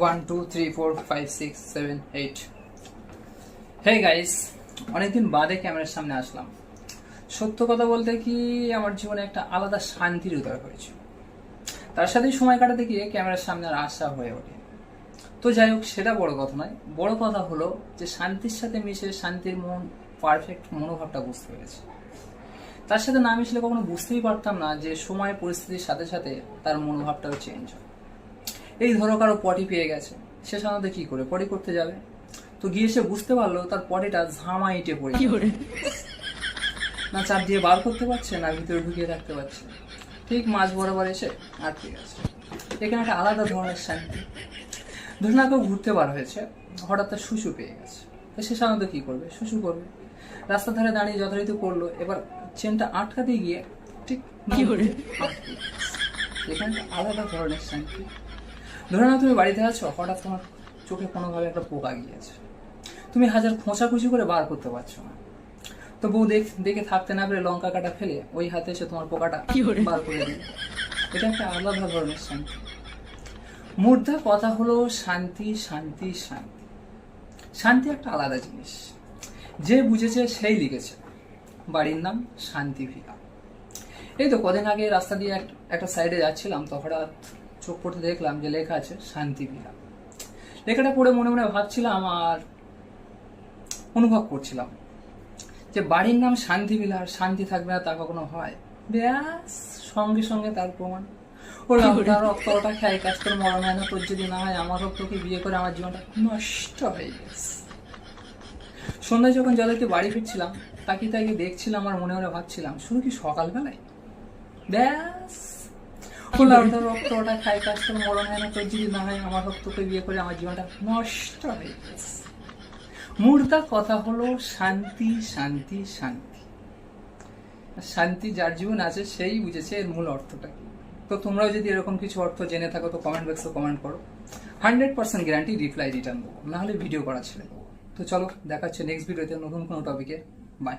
One two three four five six seven eight hey guys অনেকদিন বাদে ক্যামেরার সামনে আসলাম। সত্য কথা বলতে কি, আমার জীবনে একটা আলাদা শান্তির উদয় হয়েছে। তার সাথেই সময় কাটাতে গিয়ে ক্যামেরার সামনে আর আশা হয়ে ওঠে। তো যাই হোক, সেটা বড় কথা নয়। বড় কথা হলো যে শান্তির সাথে মিশে শান্তির মন পারফেক্ট মনোভাবটা বুঝতে পেরেছি। তার সাথে না মিশলে কখনো বুঝতেই পারতাম না যে সময় পরিস্থিতির সাথে সাথে তার মনোভাবটাও চেঞ্জ হয়। এই ধরো কারও পটি পেয়ে গেছে সে সাধারণত কি করে? পটি করতে যাবে। তো গিয়ে সে বুঝতে পারল তার পটিটা ঝামা ইটে পড়ে না চাপ দিয়ে বার করতে পারছে না ভিতরে ঢুকিয়ে রাখতে পারছে। ঠিক মাঝ বরাবর এসে আর ঠিক আছে এখানে একটা আলাদা ধরনের শান্তি। ধরুন না কেউ ঘুরতে বার হয়েছে হঠাৎ তার শুশু পেয়ে গেছে। সে সাধারণত কি করবে? শুশু করবে। রাস্তার ধারে দাঁড়িয়ে যথারীতি করল এবার চেনটা আটকাতে গিয়ে ঠিক আটকে করে এখানে একটা আলাদা ধরনের শান্তি। ধরে নাও তুমি বাড়িতে আছো হঠাৎ তোমার চোখে কোনোভাবে একটা পোকা গিয়েছে। তুমি হাজার খোঁচাখুচি করে বার করতে পারছ না। তো বউ দেখ দেখে থাকতে না পেরে লঙ্কা কাটা ফেলে ওই হাতে এসে তোমার পোকাটা বার করে দিল। এটা একটা আলাদা ধরনের শান্তি। মুদ্রা কথা হলো শান্তি শান্তি শান্তি। শান্তি একটা আলাদা জিনিস। যে বুঝেছে সেই লিখেছে। বাড়ির নাম শান্তি ভিলা এই তো কদিন আগে রাস্তা দিয়ে একটা সাইডে যাচ্ছিলাম তো হঠাৎ চোখ পড়তে দেখলাম যে লেখা আছে শান্তি ভিলা লেখাটা পড়ে মনে মনে ভাবছিলাম আর অনুভব করছিলাম যে বাড়ির নাম শান্তি ভিলা আর শান্তি থাকবে না তা কখনো হয়? ব্যাস সঙ্গে সঙ্গে তার প্রমাণ। ও তার রক্তটা খাই কাজ করে মরণ হয় না তোর যদি না হয় আমার রক্তকে বিয়ে করে আমার জীবনটা নষ্ট হয়ে গেছে? সন্ধ্যায় যখন জলেতে বাড়ি ফিরছিলাম, তাকিয়ে তাকিয়ে দেখছিলাম আর মনে মনে ভাবছিলাম, শুধু কি সকালবেলায়? ব্যাস। খাই মরণ হয় না হয়, আমার রক্তকে করে আমার জীবনটা হয়ে কথা হলো, শান্তি শান্তি শান্তি। শান্তি যার জীবন আছে, সেই বুঝেছে এর মূল তো তোমরাও যদি এরকম কিছু অর্থ জেনে থাকো, তো কমেন্ট বক্সে কমেন্ট করো। Hundred percent guarantee reply return দেবো। নাহলে ভিডিও করা ছেড়ে দেবো। তো চলো দেখাচ্ছে নেক্সট ভিডিওতে নতুন কোনো টপিকে বাই